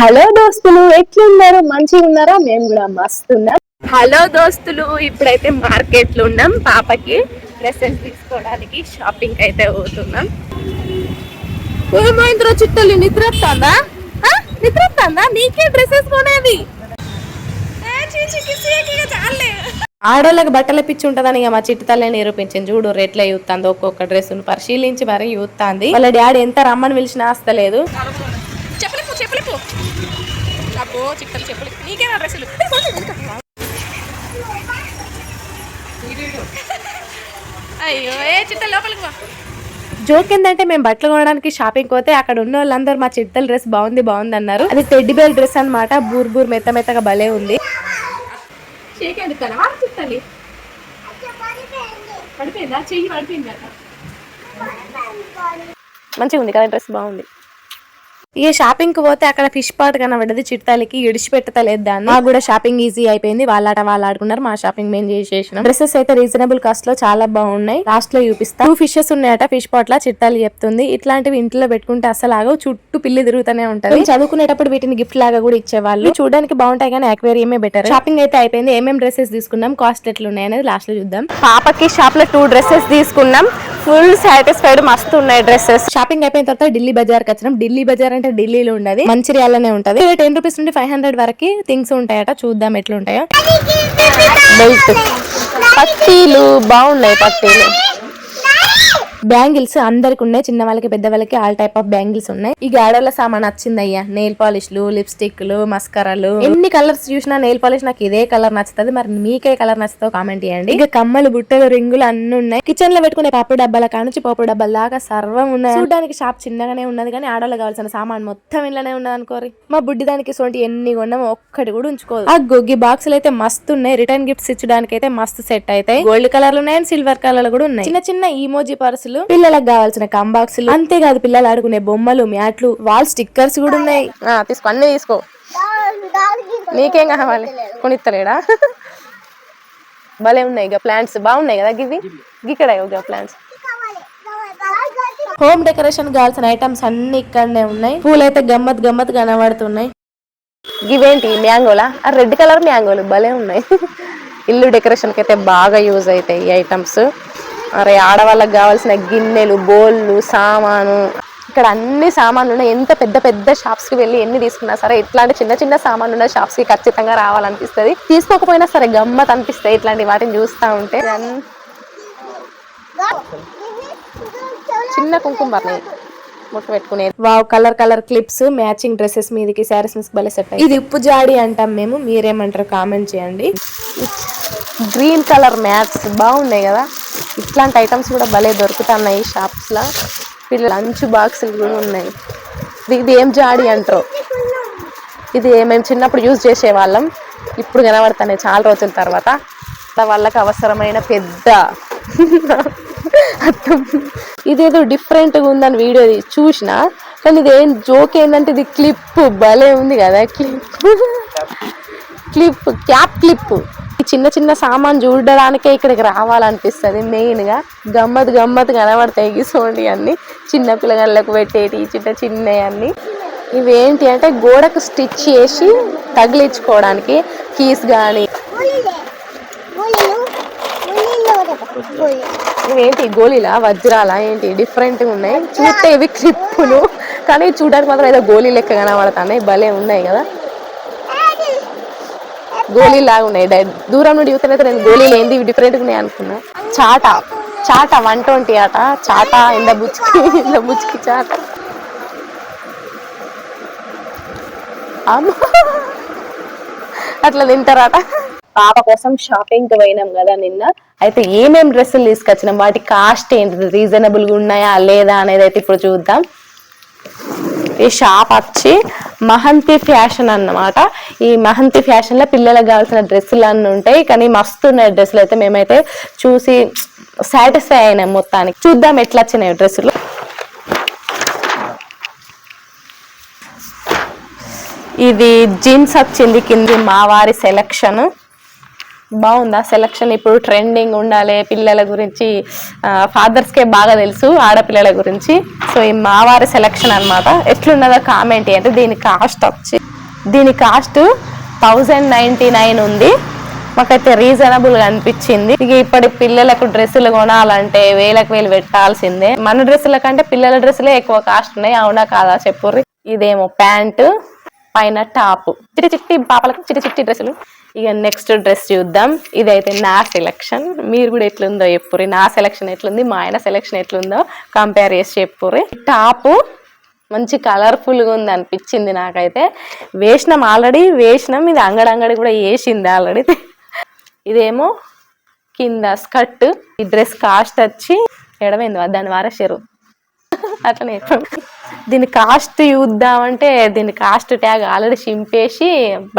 Hello దోస్తులు ఎట్లున్నారు? మంచిగా ఉన్నారా మేము కూడా మస్తు ఉన్నాం హలో దోస్తులు ఇప్పుడైతే మార్కెట్లో ఉన్నాం. పాపకి డ్రెస్సెస్ తీసుకోవడానికి షాపింగ్ అయితే పోతున్నాం ఏమైందిరో చిట్టలు నిద్ర వస్తుందా? నిద్ర వస్తుందా నీకే డ్రెస్సెస్ కొనేది. ఆడోళ్ళకి బట్టల పిచ్చి ఉంటదని ఇక మా చిట్టి తల్లి నిరూపించింది. చూడు రేట్ల చూస్తుంది ఒక్కొక్క డ్రెస్ పరిశీలించి మరి చూస్తుంది వాళ్ళ డాడీ ఎంత రమ్మని పిలిచినా చెప్పలేపు చెప్పలేపు అబ్బో చెప్పలేపు నీకేనా డ్రెస్సులు అయ్యో ఏ చిట్ట లోపలికి వా జోక్ ఏంటంటే మేము బట్టలు కొనడానికి షాపింగ్ పోతే అక్కడ ఉన్న వాళ్ళందరూ మా చిట్టల డ్రెస్ బాగుంది బాగుంది అన్నారు. అది టెడ్డి బేర్ డ్రెస్ అన్నమాట. బూర్ బూర్ మెత్త మెత్తగా భలే ఉంది. మంచిగా ఉంది కదా డ్రెస్ బాగుంది. ఇక షాపింగ్కి పోతే అక్కడ ఫిష్ పాట్ కనబడ్డది చిట్టాలకి ఇడిచిపెట్టలేదు దాన్ని. మాకు కూడా షాపింగ్ ఈజీ అయిపోయింది. వాళ్ళట వాళ్ళు ఆడుకున్నారు. మా షాపింగ్ మేము చేసేసినాం. డ్రెస్సెస్ అయితే రీజనబుల్ కాస్ట్లో చాలా బాగున్నాయి. లాస్ట్లో చూపిస్తా. టూ ఫిషెస్ ఉన్నాయట. ఫిష్ పాట్ లా చిట్టాలు చెప్తుంది. ఇట్లాంటివి ఇంట్లో పెట్టుకుంటే అసలు ఆగవు. చుట్టూ పిల్లి తిరుగుతూనే ఉంటది. చదువుకునేటప్పుడు వీటిని గిఫ్ట్ లాగా కూడా ఇచ్చేవాళ్ళు. చూడడానికి బాగుంటాయి కానీ అక్వేరియమే బెటర్ షాపింగ్ అయితే అయిపోయింది. ఏమేం డ్రెస్సెస్ తీసుకున్నాం? కాస్ట్ ఎట్లున్నాయి అనేది లాస్ట్లో చూద్దాం. పాపకి షాప్లో టూ డ్రెస్సెస్ తీసుకున్నాం. ఫుల్ సాటిస్ఫైడ్ మస్తు ఉన్నాయి డ్రెస్సెస్. షాపింగ్ అయిపోయిన తర్వాత ఢిల్లీ బజార్కి వచ్చినాం. ఢిల్లీ బజార్ అంటే ఢిల్లీలో ఉండదు. మంచిర్యాలనే ఉంటది. టెన్ రూపీస్ నుండి ఫైవ్ హండ్రెడ్ వరకు థింగ్స్ ఉంటాయట. చూద్దాం ఎట్లుంటాయో. బెల్ట్ పట్టీలు బాగున్నాయి పట్టీలు. బ్యాంగిల్స్ అందరికి ఉన్నాయి. చిన్న వాళ్ళకి పెద్ద వాళ్ళకి ఆల్ టైప్ ఆఫ్ బ్యాంగిల్స్ ఉన్నాయి. ఈ గాడోల సామాన్ వచ్చింది అయ్యా నెయిల్ పాలిష్లు లిప్స్టిక్లు మస్కరాలు ఎన్ని కలర్స్ చూసినా నెయిల్ పాలిష్ నాకు ఇదే కలర్ నచ్చుతుంది. మరి మీకే కలర్ నచ్చుతో కామెంట్ చేయండి. ఇక కమ్మలు బుట్టలు రింగులు అన్ని ఉన్నాయి. కిచెన్లో పెట్టుకునే పాపు డబ్బాల కానుంచి పోపు డబ్బాల దాకా సర్వం ఉన్నాయి. చూడడానికి షాప్ చిన్నగానే ఉన్నది కానీ ఆడవాళ్ళు కావాల్సిన సామాన్ మొత్తం ఇలానే ఉన్నది అనుకోరి మా బుడ్డి దానికి సోంటి ఎన్ని కొన్నాము ఒక్కటి కూడా ఉంచుకోదు. ఆ గొగ్గి బాక్సులు అయితే మస్తు ఉన్నాయి. రిటర్న్ గిఫ్ట్స్ ఇచ్చడానికి అయితే మస్తు సెట్ అవుతాయి. గోల్డ్ కలర్ ఉన్నాయి సిల్వర్ కలర్ కూడా ఉన్నాయి. చిన్న చిన్న ఈమోజీ పర్సులు పిల్లలకు కావాల్సిన కంబాక్సులు అంతేకాదు పిల్లలు ఆడుకునే బొమ్మలు మ్యాట్లు వాల్ స్టిక్కర్స్ కూడా ఉన్నాయి. ఆ, తీసుకో అన్ని తీసుకో. నీకేం కావాలి? కొనిత్తలేడా? భలే ఉన్నాయి ఇక ప్లాంట్స్ బాగున్నాయి కదా గివి? ఇక్కడ ఇక ప్లాంట్స్ హోమ్ డెకరేషన్ కావాల్సిన ఐటమ్స్ అన్ని ఇక్కడనే ఉన్నాయి. పూలైతే గమ్మత్ గమ్మత్ కనబడుతున్నాయి. ఇవేంటి మ్యాంగోలా? ఆ రెడ్ కలర్ మ్యాంగోలు భలే ఉన్నాయి. ఇల్లు డెకరేషన్కి అయితే బాగా యూజ్ అవుతాయి ఈ ఐటమ్స్ అరే ఆడవాళ్ళకి కావాల్సిన గిన్నెలు బోళ్ళు సామాను. ఇక్కడ అన్ని సామాన్లు ఉన్నాయి. ఎంత పెద్ద పెద్ద షాప్స్కి వెళ్ళి ఎన్ని తీసుకున్నా సరే ఇట్లాంటి చిన్న చిన్న సామాన్లు ఉన్న షాప్స్కి ఖచ్చితంగా రావాలనిపిస్తుంది. తీసుకోకపోయినా సరే గమ్మత్ అనిపిస్తాయి ఇట్లాంటి వాటిని చూస్తూ ఉంటే. చిన్న కుంకుమ ముట్టు పెట్టుకునేది. Wow colour colour clips matching dresses మీదకి శారీస్ మిస్ భలే సెట్ ఇది ఉప్పు జాడి అంటాం మేము. మీరేమంటారు కామెంట్ చేయండి. గ్రీన్ కలర్ మ్యాట్స్ బాగున్నాయి కదా. ఇట్లాంటి ఐటమ్స్ కూడా భలే దొరుకుతున్నాయి షాప్స్లో లో. లంచ్ బాక్సులు కూడా ఉన్నాయి. ఇది- ఇది ఏం జాడి అంటారు? ఇది మేము చిన్నప్పుడు యూజ్ చేసేవాళ్ళం. ఇప్పుడు కనబడుతున్నాయి చాలా రోజుల తర్వాత. వాళ్ళకి అవసరమైన పెద్ద అర్థం ఇదేదో డిఫరెంట్గా ఉందని వీడియో చూసిన కానీ ఇది ఏం జోక్ ఏంటంటే ఇది క్లిప్ భలే ఉంది కదా క్లిప్ క్లిప్ క్యాప్ క్లిప్ చిన్న చిన్న సామాన్ చూడడానికే ఇక్కడికి రావాలనిపిస్తుంది. మెయిన్గా గమ్మత్ గమ్మత్ కనబడతాయి ఈ సోండి అన్ని. చిన్న పిల్లగాళ్ళకు పెట్టేటి చిన్న చిన్నవి అన్ని. ఇవేంటి అంటే గోడకు స్టిచ్ చేసి తగిలించుకోవడానికి కీస్ కానీ ఇవేంటి గోళీలా వజ్రాలా ఏంటి? డిఫరెంట్గా ఉన్నాయి. చూస్తే ఇవి క్లిప్పులు. కానీ చూడడానికి మాత్రం ఏదో గోళీ లెక్క కనబడుతున్నాయి. భలే ఉన్నాయి కదా. గోళీ లాగా ఉన్నాయి దూరం నుండి చూస్తే నేను గోళీలు ఏంది? డిఫరెంట్గా డిఫరెంట్ ఉన్నాయి అనుకున్నా. చాట. చాట వన్ ట్వంటీ ఆట. చాట ఇంద బుచ్చుకి ఇంద బుచ్చుకి చాట. అట్లా తింటారట పాప కోసం షాపింగ్కి పోయినాం కదా నిన్న. అయితే ఏమేం డ్రెస్సులు తీసుకొచ్చినాం? వాటి కాస్ట్ ఏంటి? రీజనబుల్గా ఉన్నాయా? లేదా అనేది అయితే ఇప్పుడు చూద్దాం. ఈ షాప్ వచ్చి మహంతి ఫ్యాషన్ అన్నమాట. ఈ మహంతి ఫ్యాషన్లో పిల్లలకు కావాల్సిన డ్రెస్సులు అన్నీ ఉంటాయి. కానీ మస్తు ఉన్నాయి డ్రెస్సులు అయితే మేమైతే చూసి సాటిస్ఫై అయినాం మొత్తానికి. చూద్దాం ఎట్లా వచ్చినాయి డ్రెస్సులు. ఇది జీన్స్ వచ్చింది కింది మా వారి సెలక్షన్. బాగుందా సెలక్షన్ ఇప్పుడు ట్రెండింగ్ ఉండాలి పిల్లల గురించి ఫాదర్స్కే బాగా తెలుసు ఆడపిల్లల గురించి. సో ఈ మావారి సెలక్షన్ అన్నమాట. ఎట్లున్నదో కామెంట్ అంటే దీని కాస్ట్ వచ్చి దీని కాస్ట్ థౌజండ్ నైంటీ నైన్ ఉంది. మాకైతే రీజనబుల్గా అనిపించింది. ఇక ఇప్పటి పిల్లలకు డ్రెస్సులు కొనాలంటే వేలకు వేలు పెట్టాల్సిందే. మన డ్రెస్సుల కంటే పిల్లల డ్రెస్సులే ఎక్కువ కాస్ట్ ఉన్నాయి. అవునా కాదా చెప్పుర్రి? ఇదేమో ప్యాంటు. పైన టాప్. చిట్టి చిట్టి పాపలకు చిట్టి చిట్టి డ్రెస్సులు. ఇక నెక్స్ట్ డ్రెస్ చూద్దాం. ఇదైతే నా సెలెక్షన్ మీరు కూడా ఎట్లుందో చెప్పుర్రి. నా సెలెక్షన్ ఎట్లుంది? మా ఆయన సెలెక్షన్ ఎట్లుందో కంపేర్ చేసి చెప్పుర్రి. టాపు మంచి కలర్ఫుల్గా ఉంది అనిపించింది నాకైతే. వేసినాం ఆల్రెడీ వేసినాం. ఇది అంగడంగడి అంగడి కూడా వేసింది ఆల్రెడీ ఇదేమో కింద స్కర్ట్. ఈ డ్రెస్ కాస్ట్ వచ్చి ఎడమైంది దాని వారేసారు అట్లనే దీని కాస్ట్ చూద్దామంటే దీని కాస్ట్ ట్యాగ్ ఆల్రెడీ చింపేసి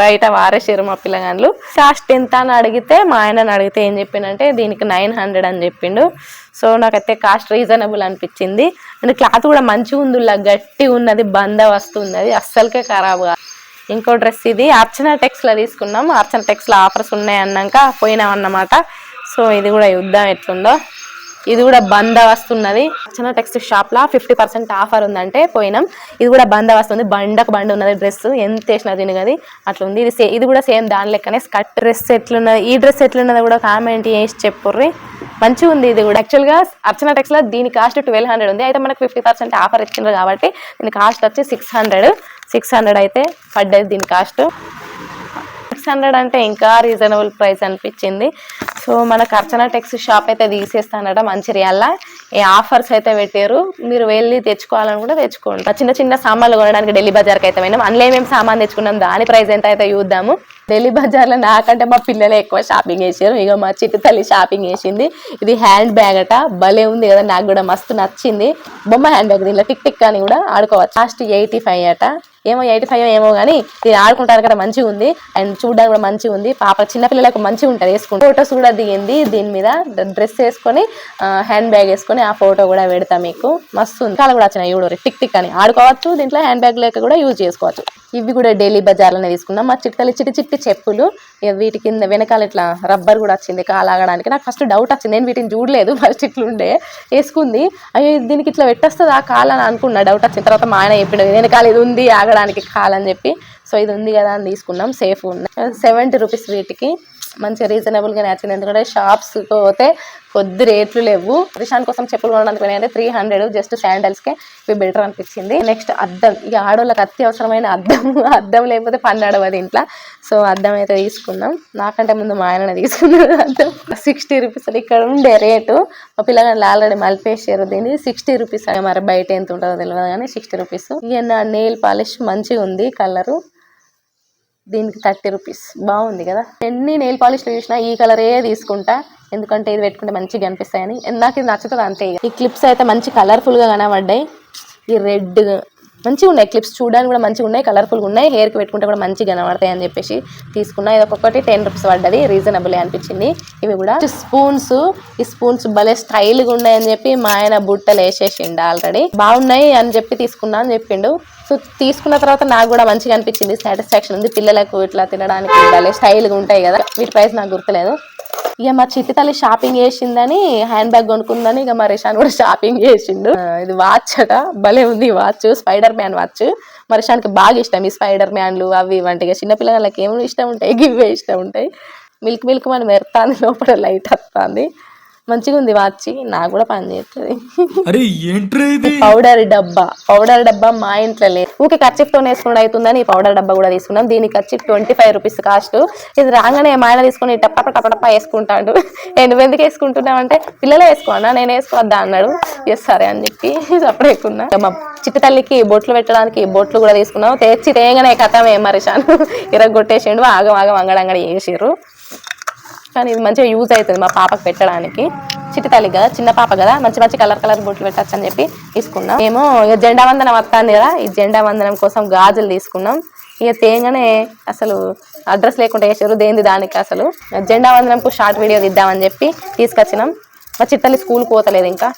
బయట వారేసారు మా పిల్లగాళ్ళు. కాస్ట్ ఎంత అని అడిగితే మా ఆయనని అడిగితే ఏం చెప్పిండంటే దీనికి నైన్ హండ్రెడ్ అని చెప్పిండు. సో నాకైతే కాస్ట్ రీజనబుల్ అనిపించింది. అండ్ క్లాత్ కూడా మంచిగా ఉంది గట్టి ఉన్నది బంద వస్తుంది అస్సలకే ఖరాబ్ కాదు. ఇంకో డ్రెస్ ఇది అర్చన టెక్స్లో తీసుకున్నాం. అర్చన టెక్స్లో ఆఫర్స్ ఉన్నాయి అన్నాక పోయినాం అన్నమాట. సో ఇది కూడా యుద్ధం ఎట్లుందో. ఇది కూడా బంద వస్తున్నది. అర్చన టెక్స్ట్ షాప్ లా ఫిఫ్టీ పర్సెంట్ ఆఫర్ ఉందంటే పోయినాం. ఇది కూడా బంద వస్తుంది. బండకు బండి ఉన్నది డ్రెస్ ఎంత వేసినా తినగది అట్లా ఉంది ఇది ఇది కూడా సేమ్ దాని లెక్కనే. స్కర్ట్ డ్రెస్ ఎట్లున్నది? ఈ డ్రెస్ ఎట్లున్నది కూడా కామెంట్ చేసి చెప్పుర్రి. మంచిగా ఉంది ఇది కూడా. యాక్చువల్గా అర్చన టెక్స్లో దీని కాస్ట్ ట్వెల్వ్ హండ్రెడ్ ఉంది. అయితే మనకు ఫిఫ్టీ పర్సెంట్ ఆఫర్ ఇచ్చిండ్రు కాబట్టి దీని కాస్ట్ వచ్చి సిక్స్ హండ్రెడ్ సిక్స్ హండ్రెడ్ అయితే పడ్డది దీని కాస్ట్ సిక్స్ హండ్రెడ్ అంటే ఇంకా రీజనబుల్ ప్రైస్ అనిపించింది. సో మనకు అర్చన టెక్స్ షాప్ అయితే తీసేస్తానట మంచిర్యాల. ఈ ఆఫర్స్ అయితే పెట్టారు మీరు వెళ్ళి తెచ్చుకోవాలని కూడా తెచ్చుకోండి. చిన్న చిన్న సామాన్లు కొనడానికి ఢిల్లీ బజార్కి అయితే పోయినాం. అందులో ఏమేమి సామాన్ తెచ్చుకున్నాం దాని ప్రైస్ ఎంత అయితే చూద్దాము. ఢిల్లీ బజార్లో నాకంటే మా పిల్లలే ఎక్కువ షాపింగ్ చేశారు ఇక మా చిట్టి తల్లి షాపింగ్ చేసింది. ఇది హ్యాండ్ బ్యాగ్ అట. భలే ఉంది కదా నాకు కూడా మస్తు నచ్చింది. బొమ్మ హ్యాండ్ బ్యాగ్ దీనిలో టిక్ టిక్ అని కూడా ఆడుకోవచ్చు. లాస్ట్ ఎయిటీ ఫైవ్ అట. ఏమో ఎయిటీ ఫైవ్ ఏమో కానీ ఇది ఆడుకుంటారు కదా మంచిగా ఉంది. అండ్ చూడడానికి కూడా మంచిగా ఉంది. పాప చిన్నపిల్లలకు మంచిగా ఉంటుంది వేసుకుంటే. ఫోటోస్ కూడా దిగింది. దీని మీద డ్రెస్ వేసుకొని హ్యాండ్ బ్యాగ్ వేసుకొని ఆ ఫోటో కూడా పెడతా మీకు. మస్తు ఉంది. చాలా కూడా వచ్చినాయి చూడరు టిక్ టిక్ అని. ఆడుకోవచ్చు. దీంట్లో హ్యాండ్ బ్యాగ్ లేక కూడా యూజ్ చేసుకోవచ్చు. ఇవి కూడా డైలీ బజార్లోనే తీసుకున్నాం మా చిట్టలి చిట్టి చిట్టి చెప్పులు ఇక వీటి కింద వెనకాల ఇట్లా రబ్బర్ కూడా వచ్చింది కాలాగడానికి. నాకు ఫస్ట్ డౌట్ వచ్చింది. నేను వీటిని చూడలేదు ఫస్ట్ ఇట్లుండే వేసుకుంది. అయ్యో దీనికి ఇట్లా పెట్టేస్తుంది ఆ కాలని అనుకున్నా. డౌట్ వచ్చిన తర్వాత మా ఆయన చెప్పిన వెనకాల ఇది ఉంది ఆగడానికి కాలని చెప్పి. సో ఇది ఉంది కదా అని తీసుకున్నాం. సేఫ్ ఉన్నాయి సెవెంటీ రూపీస్ వీటికి. మంచి రీజనబుల్గా నచ్చింది ఎందుకంటే షాప్స్కి పోతే కొద్ది రేట్లు లేవు. రిషాన్ కోసం చెప్పులు కొనడానికి పోయినాయంటే త్రీ హండ్రెడ్ జస్ట్ శాండల్స్కే ఇవి బెటర్ అనిపించింది. నెక్స్ట్ అద్దం. ఇక ఆడవాళ్ళకి అత్యవసరమైన అద్దం. అద్దం లేకపోతే పని నడవదు ఇంట్లో. సో అద్దం అయితే తీసుకున్నాం నాకంటే ముందు మా ఆయన తీసుకున్నాడు అద్దం. సిక్స్టీ రూపీస్ ఇక్కడ ఉండే రేటు. మా పిల్లగాళ్ళు ఆల్రెడీ మలిపేసారు దీన్ని. సిక్స్టీ రూపీస్ మరి బయట ఎంత ఉంటుందో తెలియదు కానీ సిక్స్టీ రూపీస్ ఈయన నా నెయిల్ పాలిష్ మంచిగా ఉంది కలరు దీనికి థర్టీ రూపీస్. బాగుంది కదా? ఎన్ని నెయిల్ పాలిష్లు చూసినా ఈ కలరే తీసుకుంటా. ఎందుకంటే ఇది పెట్టుకుంటే మంచిగా అనిపిస్తాయని నాకు ఇది నచ్చుతుంది అంతే ఈ క్లిప్స్ అయితే మంచి కలర్ఫుల్గా కనబడ్డాయి. ఈ రెడ్ మంచిగా ఉన్నాయి క్లిప్స్ చూడడానికి కూడా మంచిగా ఉన్నాయి కలర్ఫుల్గా ఉన్నాయి. హెయిర్కి పెట్టుకుంటే కూడా మంచిగా కనబడతాయి అని చెప్పేసి తీసుకున్నా. ఇది ఒక్కొక్కటి టెన్ రూపీస్ పడ్డది రీజనబుల్ అనిపించింది. ఇవి కూడా స్పూన్స్ ఈ స్పూన్స్ భలే స్టైల్గా ఉన్నాయని చెప్పి మా ఆయన బుట్టలు వేసేసిండు ఆల్రెడీ బాగున్నాయి అని చెప్పి తీసుకున్నా అని చెప్పిండు. సో తీసుకున్న తర్వాత నాకు కూడా మంచిగా అనిపించింది. సాటిస్ఫాక్షన్ ఉంది. పిల్లలకు ఇట్లా తినడానికి భలే స్టైల్గా ఉంటాయి కదా. వీటి ప్రైస్ నాకు గుర్తులేదు. ఇక మా చిట్టి తల్లి షాపింగ్ చేసిందని హ్యాండ్ బ్యాగ్ కొనుక్కుందని ఇక మా రిషాన్ కూడా షాపింగ్ చేసిండు. ఇది వాచ్ అట. భలే ఉంది వాచ్ స్పైడర్ మ్యాన్ వాచ్ మా రిషాన్కి బాగా ఇష్టం ఈ స్పైడర్ మ్యాన్లు అవి ఇవంటి ఇక చిన్నపిల్లలకి ఏమి ఇష్టం ఉంటాయి? గివ్వే ఇష్టం ఉంటాయి. మిల్క్ మిల్క్ మనం మెరుతాంది లోపల లైట్ వస్తుంది. మంచిగా ఉంది వాచ్ నాకు కూడా పని చేస్తుంది పౌడర్ డబ్బా పౌడర్ డబ్బా మా ఇంట్లో లేదు. ఊకే ఖర్చుతో వేసుకుని అవుతుందని ఈ పౌడర్ డబ్బా కూడా తీసుకున్నాం. దీనికి వచ్చి ట్వంటీ ఫైవ్ రూపీస్ కాస్ట్. ఇది రాగానే మా ఆయన తీసుకుని టప్ప టప్ప టప్ప వేసుకుంటాడు. "ఏ, నువ్వు ఎందుకు వేసుకుంటున్నావు అంటే పిల్లలే వేసుకోనా నేను వేసుకోవద్దా అన్నాడు. ఎస్ సరే అని చెప్పి అప్పుడు ఎక్కున్నా మా చిట్టి తల్లికి బొట్లు పెట్టడానికి బొట్లు కూడా తీసుకున్నాం. తెచ్చి తేగానే కథమే మరిషాను ఇరగొట్టేసిండు ఆగం ఆగం అంగడంగడి చేసిర్రు. కానీ ఇది మంచిగా యూజ్ అవుతుంది మా పాపకు పెట్టడానికి. చిట్టి తల్లి కదా చిన్న పాప కదా మంచి మంచి కలర్ కలర్ బొట్లు పెట్టచ్చు అని చెప్పి తీసుకున్నాం. మేము ఇక జెండా వందనం వస్తాను కదా ఈ జెండా వందనం కోసం గాజులు తీసుకున్నాం. ఇక తేగానే అసలు అడ్రస్ లేకుండా వేసారు దేంది దానికి అసలు. జెండా వందనంకు షార్ట్ వీడియో తీద్దామని చెప్పి తీసుకొచ్చినాం. మా చిట్టల్లి స్కూల్కి పోతలేదు ఇంకా.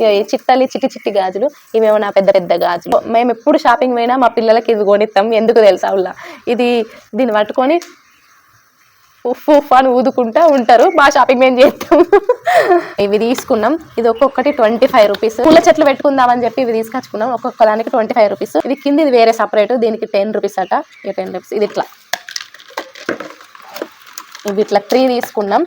ఇక ఈ చిట్టలి చిట్టి చిట్టి గాజులు ఇవేమో నా పెద్ద పెద్ద గాజులు. మేము ఎప్పుడు షాపింగ్ పోయినా మా పిల్లలకి ఇది కొనిస్తాం ఎందుకు తెలుసా ఉల్లా? ఇది దీన్ని పట్టుకొని ఉఫ్ ఉఫ్ అని ఊదుకుంటా ఉంటారు. మా షాపింగ్ మేము చేస్తాం. ఇవి తీసుకున్నాం. ఇది ఒక్కొక్కటి ట్వంటీ ఫైవ్ రూపీస్ పూల చెట్లు పెట్టుకుందామని చెప్పి ఇవి తీసుకొచ్చుకున్నాం. ఒక్కొక్క దానికి ట్వంటీ ఫైవ్ రూపీస్ ఇది కింద ఇది వేరే సపరేట్ దీనికి టెన్ రూపీస్ అట. ఇది టెన్ రూపీస్ ఇది ఇట్లా. ఇవి ఇట్లా త్రీ తీసుకున్నాం.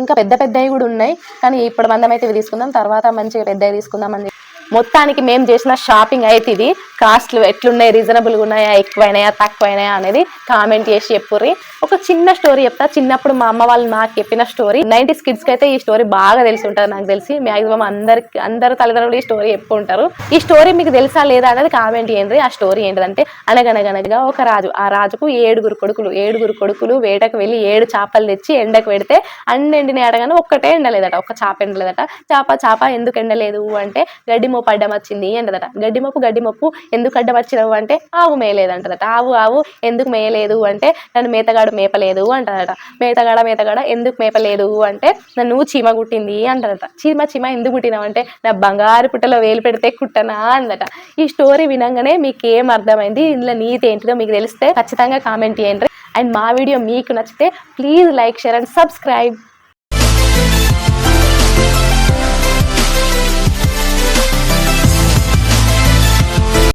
ఇంకా పెద్ద పెద్దవి కూడా ఉన్నాయి. కానీ ఇప్పుడు మందం అయితే ఇవి తీసుకుందాం తర్వాత మంచిగా పెద్దవి తీసుకుందాం అని మొత్తానికి మేము చేసిన షాపింగ్ అయితే ఇది. కాస్ట్లు ఎట్లున్నాయి? రీజనబుల్గా ఉన్నాయా? ఎక్కువైనాయా? తక్కువైనాయా అనేది కామెంట్ చేసి చెప్పుర్రి. ఒక చిన్న స్టోరీ చెప్తా. చిన్నప్పుడు మా అమ్మ వాళ్ళు నాకు చెప్పిన స్టోరీ. నైన్టీస్ కిడ్స్కి అయితే ఈ స్టోరీ బాగా తెలిసి ఉంటుంది నాకు తెలిసి. మ్యాక్సిమం అందరికి అందరు తల్లిదండ్రులు ఈ స్టోరీ చెప్పు ఉంటారు ఈ స్టోరీ మీకు తెలుసా లేదా అనేది కామెంట్ చేయండి. ఆ స్టోరీ ఏంటంటే అనగనగనగా ఒక రాజు ఆ రాజుకు ఏడుగురు కొడుకులు ఏడుగురు కొడుకులు వేటకు వెళ్ళి ఏడు చేపలు తెచ్చి ఎండకు పెడితే అన్ని ఎండినాయి అడగానే ఒక్కటే ఎండలేదట ఒక చేప ఎండలేదట. చేప చేప ఎందుకు ఎండలేదు అంటే గడ్డి మోపు అడ్డం వచ్చింది ఎండదట గడ్డి మోపు గడ్డి మోపు ఎందుకు అడ్డం వచ్చినావు అంటే ఆవు మేయలేదు అంటదట ఆవు ఆవు ఎందుకు మేయలేదు అంటే నన్ను మేతగాడు మేపలేదు అంటదట. మేతగాడ మేతగాడ ఎందుకు మేపలేదు అంటే నన్ను చీమ కుట్టింది అంటదట. చీమ చీమ ఎందుకు కుట్టినావు అంటే నా బంగారు పుట్టలో వేలు పెడితే కుట్టనా అందట ఈ స్టోరీ వినంగానే మీకు ఏం అర్థమైంది? ఇందులో నీతి ఏంటిదో మీకు తెలిస్తే ఖచ్చితంగా కామెంట్ చేయండి. అండ్ మా వీడియో మీకు నచ్చితే please like share and subscribe.